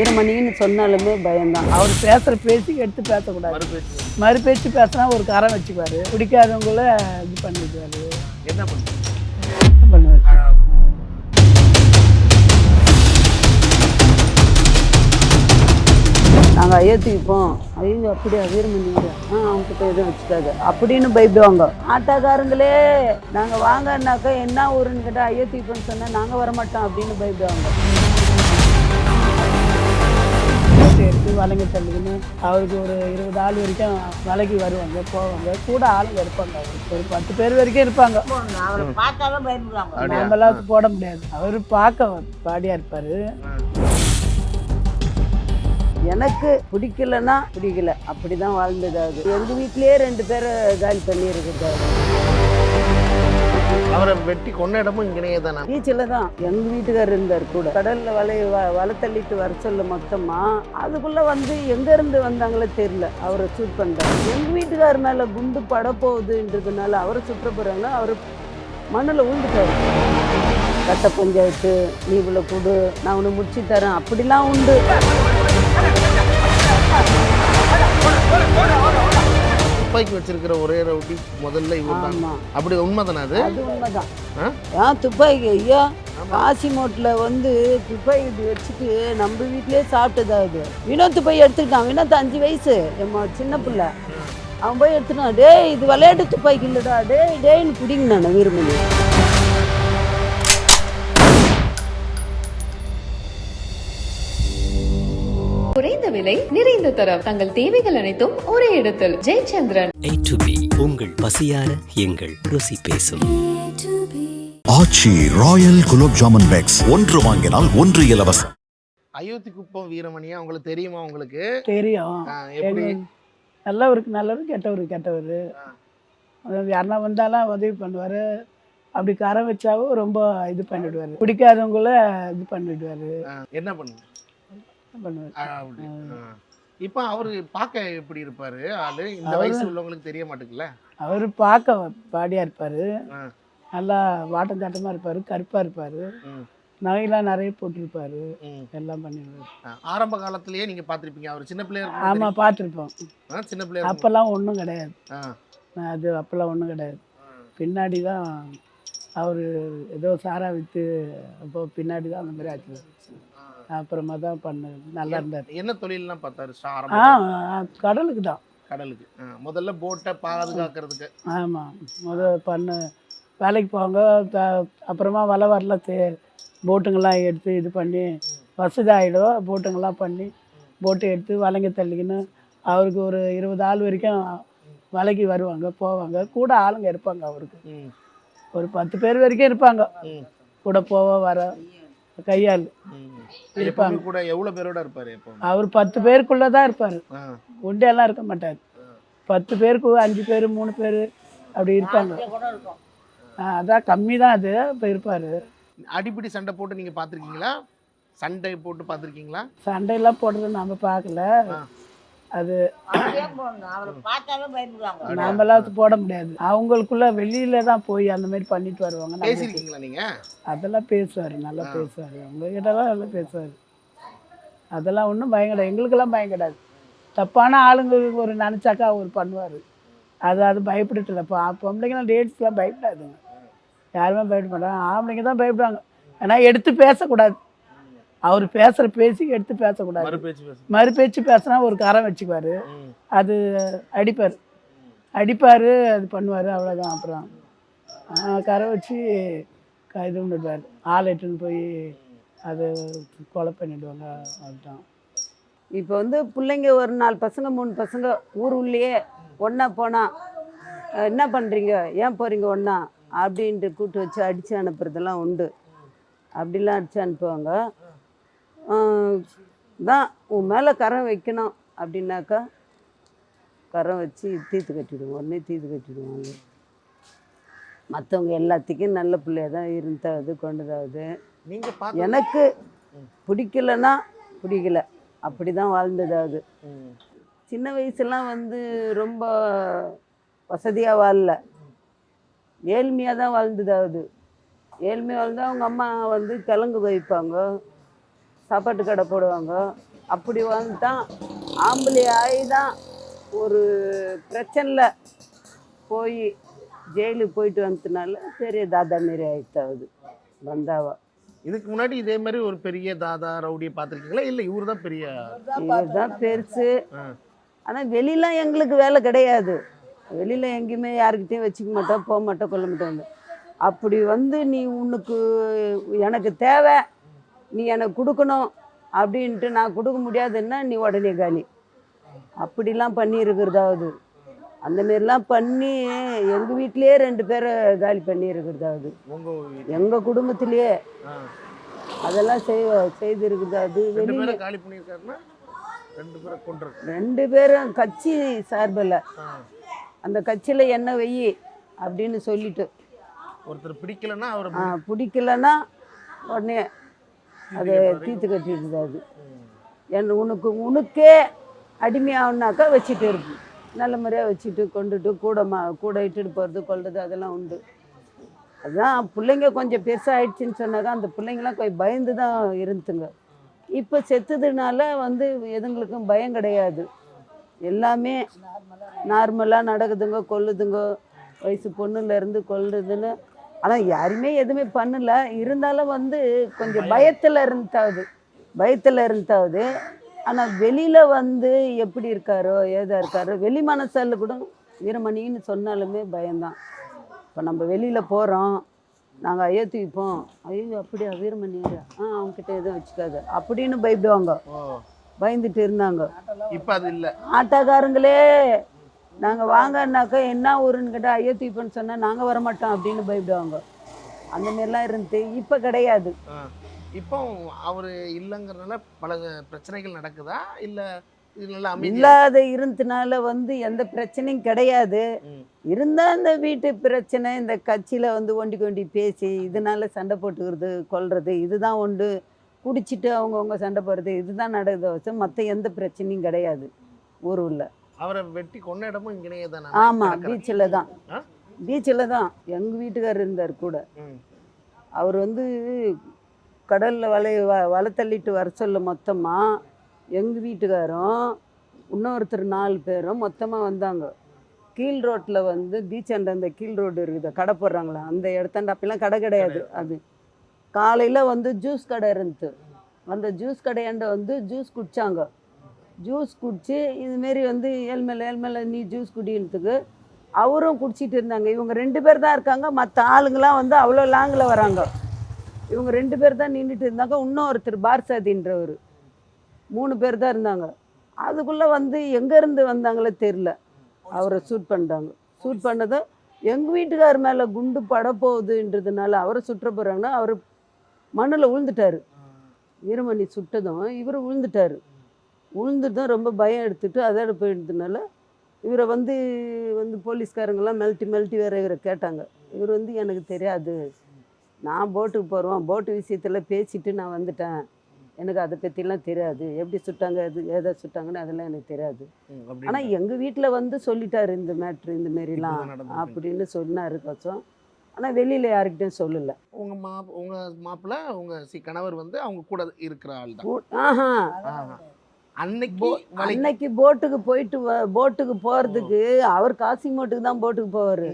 வீரமணின்னு சொன்னாலுமே பயம்தான். அவர் பேசுகிற பேசி எடுத்து பேசக்கூடாது. மறு பேச்சு பேசினா ஒரு கரம் வச்சுக்குவாரு பிடிக்காதவங்கள இது பண்ணிக்குவாரு என்ன பண்ணுவார்? நாங்கள் ஐயத்துக்குப்போம் ஐயோ அப்படியா வீரமணிங்க ஆ அவங்ககிட்ட எதுவும் வச்சுக்காது. அப்படின்னு பயப்படுவாங்க. ஆட்டோக்காரங்களே நாங்கள் வாங்கன்னாக்கா என்ன ஊருன்னு கேட்டால் ஐயத்துக்குப்போன்னு சொன்னால் நாங்கள் வரமாட்டோம் அப்படின்னு பயப்படுவாங்க. எடுத்து வலைங்க தள்ளுதுன்னு அவருக்கு ஒரு இருபது ஆள் வரைக்கும் வலைக்கு வருவாங்க போவாங்க. கூட ஆளுங்க இருப்பாங்க அவருக்கு ஒரு பத்து பேர் வரைக்கும் இருப்பாங்க? நாமெல்லாம் போட முடியாது. அவர் பார்க்க பாடியா இருப்பாரு. எனக்கு பிடிக்கலன்னா பிடிக்கல. அப்படி தான் வாழ்ந்ததாவது எங்கள் வீட்டிலேயே ரெண்டு பேரை காலி பண்ணியிருக்குது அவரை வெட்டி கொன்ன இடமும் இங்கேயே தானே பீச்சில் தான். எங்கள் வீட்டுக்காரர் இருந்தார் கூட. கடலில் வலை வ- வலை தள்ளிட்டு வர சொல்ல மொத்தமாக அதுக்குள்ளே வந்து எங்கேருந்து வந்தாங்களோ தெரியல. அவரை சூட் பண்ணிட்டாங்க எங்கள் வீட்டுக்காரர் மேலே குண்டு பட போகுதுன்றதுனால அவரை சுற்ற போறாங்க. அவர் மண்ணில் விழுந்துட்டாரு கட்ட பஞ்சாயத்து நீ இவ்வளோ கொடு நான் உனக்கு முடிச்சு தரேன். அப்படிலாம் உண்டு. துப்பாக்கி வச்சிருக்கிற ஒரே ரவுடி முதல்ல இவர் தான் அப்படி உண்மைதானே அது? அது உண்மைதான். ஆ? ஏன் துப்பாக்கி ஐயா காசி மோட்டில் வந்து துப்பாக்கி இப்படி வச்சுட்டு நம்ம வீட்லயே சாப்பிட்டதாவது வினோத் போய் எடுத்துக்கிட்டான். வினோத் அஞ்சு வயசு. எம்மா சின்ன பிள்ளை. அவன் போய் எடுத்துட்டான் டேய் இது விளையாட்டு துப்பாக்கி இல்லைடா. டேய் டேய்னு பிடிங்க நான் வீரமணி. குறைந்த விலை நிறைந்த தரம். தங்கள் தேவைகள் அனைத்தும் ஒரே இடத்தில். ஜெயச்சந்திரன். B. உங்கள் பசியார எங்கள் ருசி பேசும். Aachi royal gulab jamun packs. ஒன்று வாங்கினால் ஒன்று இலவசம். அயோத்தி குப்பம் வீரமணியா உங்களுக்கு தெரியுமா உங்களுக்கு? தெரியும். ஆ, எப்படி? நல்லவருக்கு நல்லவர் கெட்டவருக்கு கெட்டவர். அதாவது யாருன்னா வந்தாலும் உதவி பண்ணுவார். அப்படி கரை வச்சாவும் ரொம்ப இது பண்ணிடுவார். பிடிக்காதவங்கள இது பண்ணிடுவார். ஆ, என்ன பண்ணுங்க பண்ணுவார். இப்போ அவரு பார்க்க எப்படி இருப்பாரு? ஆளு? இந்த வயசு உள்ளவங்களுக்கு தெரிய மாட்டேங்குல்ல அவர் பார்க்க பாடியாக இருப்பார். நல்லா வாட்டம் சாட்டமாக இருப்பார் கருப்பாக இருப்பார். நகையெல்லாம் நிறைய போட்டிருப்பாரு. எல்லாம் பண்ணிடுவார். ஆரம்ப காலத்திலேயே நீங்க பார்த்திருப்பீங்க. அவர் சின்ன பிள்ளையா ஆமாம் பார்த்துருப்போம். சின்ன பிள்ளையா அப்போல்லாம் ஒன்றும் கிடையாது. அது அப்போல்லாம் ஒன்றும் கிடையாது. பின்னாடி தான் அவர் ஏதோ சாரா விற்று அப்போ பின்னாடி தான் அந்த மாதிரி ஆச்சு அப்புறமா தான் பண்ண நல்லா இருந்தார் என்ன தொழிலெல்லாம் பார்த்தாரு? ஆ ஆ, கடலுக்கு தான். கடலுக்கு. முதல்ல போட்டை பாதுகாக்கிறதுக்கு. ஆமாம் முத பண்ண வேலைக்கு போவாங்க. அப்புறமா வலை வரலாம் தே போட்டுங்கெல்லாம் எடுத்து இது பண்ணி வசதி ஆகிடும் போட்டுங்கெல்லாம் பண்ணி போட்டு எடுத்து வலைங்க தள்ளிக்கின்னு அவருக்கு ஒரு இருபது ஆள் வரைக்கும் வலைக்கு வருவாங்க போவாங்க. கூட ஆளுங்க இருப்பாங்க அவருக்கு. ஒரு பத்து பேர் வரைக்கும் இருப்பாங்க. கூட போக வர. கையாள் ம். இருப்பாங்க. கூட எவ்வளவு பேரோட இருப்பாரு அவர் பத்து பேருக்குள்ளே தான் இருப்பார். ஒண்டியெல்லாம் இருக்க மாட்டார். பத்து பேருக்கு அஞ்சு பேர் மூணு பேர் அப்படி இருப்பாங்க. அதான் கம்மி தான் அது இப்போ இருப்பார். அடிப்பிடி சண்டை போட்டு நீங்க பார்த்திருக்கீங்களா? சண்டை போட்டு பார்த்திருக்கீங்களா? சண்டையெல்லாம் போடுறது நம்ம பார்க்கல. அது நாமெல்லாம் போட முடியாது. அவங்களுக்குள்ள வெளியில தான் போய் அந்த மாதிரி பண்ணிட்டு வருவாங்க. அதெல்லாம் பேசுவார் நல்லா பேசுவார். உங்ககிட்டலாம் நல்லா பேசுவார். அதெல்லாம் ஒன்றும் பயம் கிடையாது. எங்களுக்கெல்லாம் பயம் கிடையாது. தப்பான ஆளுங்களுக்கு ஒரு நினச்சாக்கா அவர் பண்ணுவார். அது அது பயப்பட்டுல இப்போ பொம்பளைங்களாம் லேடிஸ்லாம் பயப்படாதுங்க. யாருமே பயப்பட மாட்டாங்க. ஆம்பளைங்க தான் பயப்படுவாங்க. ஏன்னா எடுத்து பேசக்கூடாது. அவர் பேசுகிற பேசி எடுத்து பேசக்கூடாது. மறு பேச்சு பேசினா ஒரு கரம் வச்சுக்குவார். அது அடிப்பார். அடிப்பார் அது பண்ணுவார் அவ்வளோதான் அப்புறம் கரை வச்சு க- இது பண்ணிடுவார். ஆள் எட்டுன்னு போய் அதை கொலை பண்ணிடுவாங்க. அதுதான். இப்போ வந்து பிள்ளைங்க ஒரு நாலு பசங்க மூணு பசங்க ஊர் உள்ளேயே ஒன்றா போனால் என்ன பண்ணுறீங்க ஏன் போகிறீங்க ஒன்றா அப்படின்ட்டு கூட்டு வச்சு அடித்து அனுப்புறதெல்லாம் உண்டு. அப்படிலாம் அடித்து அனுப்புவாங்க. தான் உன் மேலே கரம் வைக்கணும். அப்படின்னாக்கா கரம் வச்சு தீர்த்து கட்டிடுவோம். உடனே தீர்த்து கட்டிடுவாங்க மற்றவங்க எல்லாத்துக்கும் நல்ல பிள்ளையா தான் இருந்தாவது கொண்டதாவது. நீங்க பார்த்து எனக்கு பிடிக்கலன்னா பிடிக்கல. அப்படி தான் வாழ்ந்ததாவது சின்ன வயசுலாம் வந்து ரொம்ப வசதியாக வாழல. ஏழ்மையாக தான் வாழ்ந்ததாவது ஏழ்மையாக வாழ்ந்தா அவங்க அம்மா வந்து கிழங்கு வைப்பாங்க சாப்பாட்டு கடை போடுவாங்க. அப்படி வந்துட்டான் ஆம்பளை ஆகி தான் ஒரு பிரச்சனையில் போய் ஜெயிலுக்கு போயிட்டு வந்ததுனால பெரிய தாதா மாரி ஆயிட்டாவது வந்தாவா. இதுக்கு முன்னாடி இதே மாதிரி ஒரு பெரிய தாதா ரவுடியை பார்த்துருக்கீங்களா? இல்லை இவரு தான் பெரிய இதுதான் பெருசு. ஆ. ஆனால் வெளியெலாம் எங்களுக்கு வேலை கிடையாது. வெளியில் எங்கேயுமே யாருக்கிட்டையும் வச்சுக்க மாட்டோம் போக மாட்டோம் கொள்ள மாட்டோம். வந்து. அப்படி வந்து நீ உனக்கு எனக்கு தேவை நீ எனக்கு கொடுக்கணும் அப்படின்ட்டு நான் கொடுக்க முடியாதுன்னா நீ உடனே காலி. அப்படிலாம் பண்ணியிருக்கிறதாவது. அந்த மாரிலாம் பண்ணி எங்கள் வீட்டிலேயே ரெண்டு பேரை காலி பண்ணியிருக்கிறதாவது. எங்கள் குடும்பத்திலேயே. அதெல்லாம் செய் காலி பண்ணியிருக்காருன்னா ரெண்டு பேரும் கட்சி சார்பில். அந்த கட்சியில் என்ன வெயி அப்படின்னு சொல்லிட்டு. ஒருத்தர் பிடிக்கலன்னா பிடிக்கலன்னா உடனே அதை தீர்த்து கட்டிடுது அது என் உனக்கு உனக்கே அடிமையாகனாக்கா வச்சுட்டு இருக்கு. நல்ல முறையாக வச்சுட்டு கொண்டுட்டு கூட மா கூட இட்டுட்டு போகிறது கொள்வது அதெல்லாம் உண்டு. அதான் பிள்ளைங்க கொஞ்சம் பெருசாகிடுச்சின்னு சொன்னாக்கா அந்த பிள்ளைங்களாம் கொஞ்சம் பயந்து தான் இருந்துங்க. இப்போ செத்துதுனால வந்து எதுங்களுக்கும் பயம் கிடையாது. எல்லாமே நார்மலாக நடக்குதுங்க கொல்லுதுங்க. வயசு பொண்ணுலேருந்து கொல்லுதுன்னு ஆனால் யாருமே எதுவுமே பண்ணல. இருந்தாலும் வந்து கொஞ்சம் பயத்தில் இருந்தாவது பயத்தில் இருந்தாவது ஆனால் வெளியில் வந்து எப்படி இருக்காரோ ஏதா இருக்காரோ வெளி மனசால கூட வீரமணின்னு சொன்னாலுமே பயம்தான். இப்போ நம்ம வெளியில் போகிறோம் நாங்கள் ஐயோ தூக்கிப்போம். ஐயோ அப்படியா வீரமணியா ஆ அவங்ககிட்ட எதுவும் வச்சுக்காது. அப்படின்னு பயப்படுவாங்க. பயந்துட்டு இருந்தாங்க. இப்போ அது இல்லை. ஆட்டோக்காரங்களே நாங்கள் வாங்கன்னாக்கா என்ன ஊருன்னு கேட்டால் ஐயோ தீப்பன்னு சொன்னால் நாங்கள் வரமாட்டோம் அப்படின்னு பயப்படுவாங்க. அந்த மாதிரிலாம் இருந்து இப்போ கிடையாது. இப்போ அவர் இல்லைங்கிறதுனால பல பிரச்சனைகள் நடக்குதா? இல்லை இல்லாத இருந்ததுனால வந்து எந்த பிரச்சனையும் கிடையாது. இருந்தால் இந்த வீட்டு பிரச்சனை இந்த கட்சியில் வந்து ஒண்டி கொண்டி பேசி இதனால சண்டை போட்டுக்கிறது கொல்றது இதுதான் உண்டு குடிச்சிட்டு அவங்கவுங்க சண்டை போடுறது இதுதான் நடக்குது வச்சு மற்ற எந்த பிரச்சனையும் கிடையாது. ஊர் உள்ள அவரை வெட்டி கொன்ன இடமும் இங்கேயே தானே ஆமாம் பீச்சில் தான்? பீச்சில் தான். எங்கள் வீட்டுக்காரர் இருந்தார் கூட. அவர் வந்து கடலில் வலை வ வலை தள்ளிட்டு வர சொல்ல மொத்தமாக எங்கள் வீட்டுக்காரும் இன்னொருத்தர் நாலு பேரும் மொத்தமாக வந்தாங்க. கீழ் ரோட்டில் வந்து பீச் அண்ட அந்த கீழ் ரோடு இருக்குது கடை போடுறாங்களா அந்த இடத்தாண்ட அப்பெல்லாம் கடை கிடையாது அது. காலையில் வந்து ஜூஸ் கடை இருந்துச்சு அந்த ஜூஸ் கடையாண்ட வந்து ஜூஸ் குடித்தாங்க ஜூஸ் குடிச்சு இதுமாரி வந்து ஏழ்மேல ஏழ்மேல நீ ஜூஸ் குடின்றதுக்கு அவரும் குடிச்சிட்டு இருந்தாங்க. இவங்க ரெண்டு பேர் தான் இருக்காங்க. மற்ற ஆளுங்களாம் வந்து அவ்வளோ லாங்கில் வராங்க. இவங்க ரெண்டு பேர் தான் நின்றுட்டு இருந்தாங்க. இன்னொருத்தர் பார்சாதின்றவர். மூணு பேர் தான் இருந்தாங்க. அதுக்குள்ளே வந்து எங்கேருந்து வந்தாங்களோ தெரில அவரை ஷூட் பண்ணிட்டாங்க. ஷூட் பண்ணதும் எங்கள் வீட்டுக்கார் மேலே குண்டு பட போகுதுன்றதுனால அவரை சுற்ற போகிறாங்கன்னா அவர் மண்ணில் விழுந்துட்டாரு வீரமணி சுட்டதும் இவர் விழுந்துட்டாரு விழுந்துட்டும் ரொம்ப பயம் எடுத்துட்டு அதோட போயிட்டதுனால இவரை வந்து வந்து போலீஸ்காரங்கெல்லாம் மெல்ட்டி மெல்ட்டி வேற இவரை கேட்டாங்க. இவர் வந்து எனக்கு தெரியாது. நான் போட்டுக்கு போகிறோம் போட்டு விஷயத்தில் பேசிட்டு நான் வந்துட்டேன். எனக்கு அதை பற்றிலாம் தெரியாது. எப்படி சுட்டாங்க? எது எதை சுட்டாங்கன்னு அதெல்லாம் எனக்கு தெரியாது. ஆனால் எங்கள் வீட்டில் வந்து சொல்லிட்டாரு இந்த மேட்ரு இந்த மாரிலாம். அப்படின்னு சொன்னாரு கச்சம் ஆனால் வெளியில் யாருக்கிட்டையும் சொல்லலை. உங்க மா உங்க மாப்பிள்ள உங்க சி கணவர் வந்து அவங்க கூட இருக்கிற ஆள் தான் ஆஹா. அன்னைக்கு அன்னைக்கு போட்டுக்கு போயிட்டு போட்டுக்கு போகிறதுக்கு அவர் காசிமோட்டுக்கு தான் போட்டுக்கு போவார்.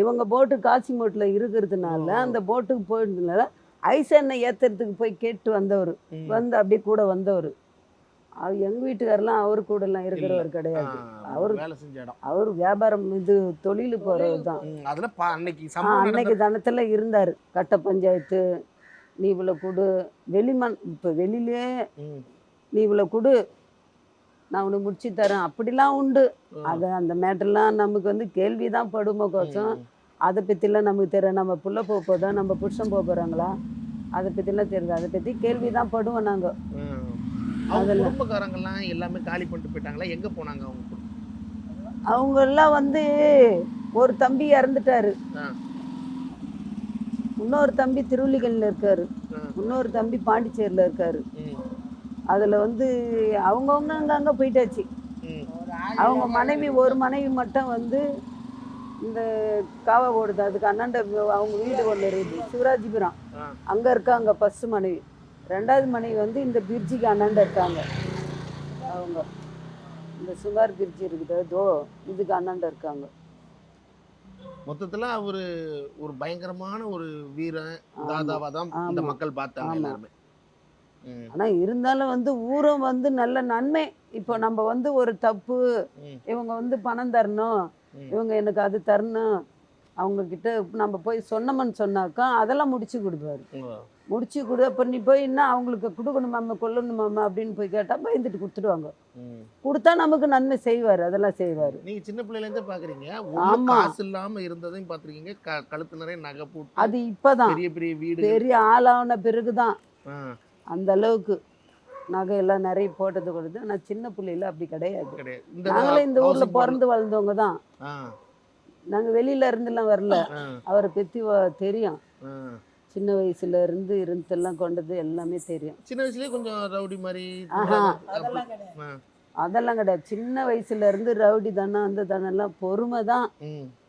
இவங்க போட்டு காசிமோட்டில் இருக்கிறதுனால. அந்த போட்டுக்கு போயிருந்ததுனால ஐஸ் எண்ணெய் ஏற்றுறதுக்கு போய் கேட்டு வந்தவர். வந்து அப்படியே கூட வந்தவர். அவர் எங்கள் வீட்டுக்காரெல்லாம் அவர் கூடலாம் இருக்கிறவர் ஆ, கிடையாது. அவர் அவர் வியாபாரம் இது தொழில் போகிறவர் தான். அன்னைக்கு தனத்தில் இருந்தார். கட்ட பஞ்சாயத்து நீ இவ்வளோ கொடு. வெளிமன் இப்போ வெளியிலே நீ இவ்வளோ கொடு. நான் உனக்கு முடிச்சு தரேன். அப்படிலாம் உண்டு. அது அந்த மேட்டர்லாம் நமக்கு வந்து கேள்வி தான் படுமோ கோசம். அதை பற்றிலாம் நமக்கு தெரியும் நம்ம புள்ள போக போதா நம்ம புருஷன் போக போகிறாங்களா அதை பற்றிலாம் தெரியுது அதை பற்றி கேள்வி தான் படுவோம் நாங்கள் அதெல்லாம். குடும்பக்காரங்கெல்லாம் எல்லாமே காலி பண்ணிட்டு போயிட்டாங்களா? எங்க போனாங்க அவங்க? அவங்கெல்லாம் வந்து ஒரு தம்பி இறந்துட்டாரு. இன்னொரு தம்பி திருவள்ளிக்கல்லில் இருக்காரு. இன்னொரு தம்பி பாண்டிச்சேரியில் இருக்காரு. அதில் வந்து அவங்கவுங்க அங்கங்கே போயிட்டாச்சு. அவங்க மனைவி ஒரு மனைவி மட்டும் வந்து இந்த காவா ஓடுது. அதுக்கு அண்ணாண்ட அவங்க வீடு ஒன்று இருக்குது. சிவராஜிபுரம். அங்கே இருக்காங்க ஃபஸ்ட்டு மனைவி. ரெண்டாவது மனைவி வந்து இந்த பிரிட்ஜிக்கு அண்ணாண்ட இருக்காங்க. அவங்க. இந்த சுகார் பிரிட்ஜ் இருக்குது. தோ இதுக்கு அண்ணாண்ட இருக்காங்க. மொத்தத்துல அவரு ஒரு பயங்கரமான ஒரு வீரன் ஆமா. தாதாவா தான் இந்த. மக்கள் பார்த்தாங்க. எல்லாருமே. ஆனா இருந்தாலும் வந்து ஊரும் வந்து நல்ல நன்மை. இப்போ நம்ம வந்து ஒரு தப்பு இவங்க வந்து பணம் தரணும். இவங்க எனக்கு அது தரணும் அவங்க கிட்ட நம்ம போய் சொன்னோம்னு சொன்னாக்கா அதெல்லாம் முடிச்சு கொடுப்பாரு. முடிச்சு கொடு அப்போ நீ போய் என்ன அவங்களுக்கு கொடுக்கணுமாம்மா கொல்லணுமாம்மா அப்படின்னு போய் கேட்டால் பயந்துட்டு கொடுத்துடுவாங்க. கொடுத்தா நமக்கு நன்மை செய்வார் அதெல்லாம் செய்வார். நீங்க சின்ன பிள்ளைல இருந்தே பாக்குறீங்க. உள்ள ஆமா. காசு இல்லாம இருந்ததையும் பாத்திருக்கீங்க. க- கழுத்து நிறைய நகை போட்டு அது இப்போதான். பெரிய பெரிய வீடு பெரிய ஆளான பிறகுதான். அந்த அளவுக்கு நகையெல்லாம் நிறைய போட்டது கொடுத்து ஆனால் சின்ன பிள்ளையில அப்படி கிடையாது. நாங்களே இந்த ஊர்ல பிறந்து வளர்ந்தவங்க தான். நாங்க வெளியில இருந்தெல்லாம் வரல. அவரை பத்தி தெரியும். சின்ன வயசுல இருந்து இருந்தெல்லாம் கொண்டது எல்லாமே தெரியும். சின்ன வயசுலயே கொஞ்சம் ரவுடி மாதிரி ஆஹா. அதெல்லாம் கிடையாது. ஆ, அதெல்லாம் கிடையாது. சின்ன வயசுல இருந்து ரவுடி தானே அந்த தானெல்லாம் பொறுமை தான்.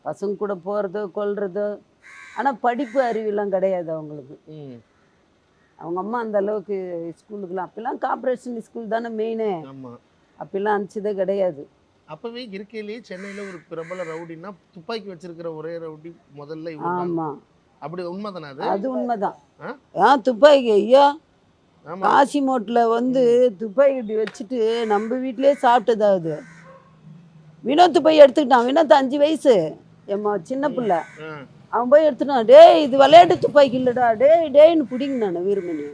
பசங்க கூட போகிறதோ கொல்றதோ ஆனால் படிப்பு அறிவுலாம் கிடையாது அவங்களுக்கு. அவங்க அம்மா அந்த அளவுக்கு ஸ்கூலுக்குலாம் அப்பெல்லாம் கார்ப்பரேஷன் ஸ்கூல் தானே மெயினு ஆமா. அப்பெல்லாம் அனுப்பிச்சதே கிடையாது. அப்பவே இருக்கையிலேயே சென்னையில ஒரு பிரபல ரவுடின்னா துப்பாக்கி வச்சிருக்கிற ஒரே ரவுடி முதல்ல. ஆமாம் அப்படி உண்மைதானே அது? அது உண்மைதான். ஆ? துப்பாக்கி ஐயா. ஆமா. காசி மோட்டில் வந்து துப்பாக்கி இப்படி வச்சுட்டு நம்ம வீட்டிலேயே சாப்பிட்டதாவது வினோத் துப்பாக்கி எடுத்துக்கிட்டான். வினோத் அஞ்சு வயசு. எம்மா சின்ன பிள்ளை. அவன் போய் எடுத்துட்டான் டேய் இது விளையாட்டு துப்பாக்கி இல்லைடா. டேய் டேய்னு பிடிங்க நான் வீரமணி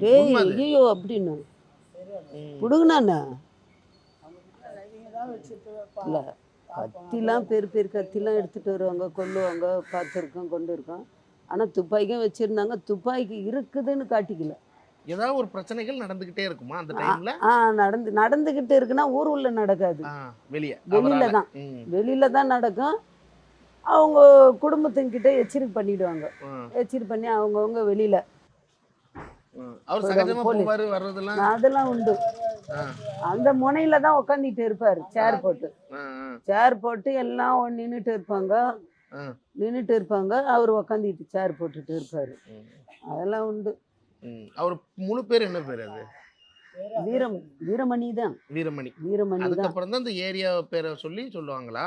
டேய். ஐயோ அப்படின்னு. ம், பிடுங்கண்ணா நீங்க தான் வச்சுட்டு பா- இல்லை கத்திலாம் பெரு பெரு கத்திலாம் எடுத்துகிட்டு வருவாங்க கொல்லுவாங்க பார்த்துருக்கோம் கொண்டு இருக்கோம் ஆனால் துப்பாக்கியும் வச்சுருந்தாங்க. துப்பாக்கி இருக்குதுன்னு காட்டிக்கல. ஏதாவது ஒரு பிரச்சனைகள் நடந்துகிட்டே இருக்குமா அந்த டைம்ல ஆ நடந்து நடந்துக்கிட்டு இருக்குன்னா ஊர் உள்ள நடக்காது. வெளிய வெளியில. தான். வெளியில தான் நடக்கும். அவங்க குடும்பத்துக்கிட்ட எச்சரிக்கை பண்ணிடுவாங்க. எச்சரிக்கை பண்ணி அவங்கவுங்க வெளியில அதெல்லாம் உண்டு. அந்த முனையில தான் உட்காந்துட்டு இருப்பாரு சேர் போட்டு. சேர் போட்டு எல்லாம் நின்றுட்டு இருப்பாங்க. நின்றுட்டு இருப்பாங்க. அவர் உக்காந்துட்டு சேர் போட்டுட்டு இருப்பாரு. அதெல்லாம் உண்டு. அவர் முழு பேர் என்ன பேர் அது? வீரம் வீரமணி தான். வீரமணி. வீரமணி அதுக்கப்புறம் தான் இந்த ஏரியா பேரை சொல்லி சொல்லுவாங்களா?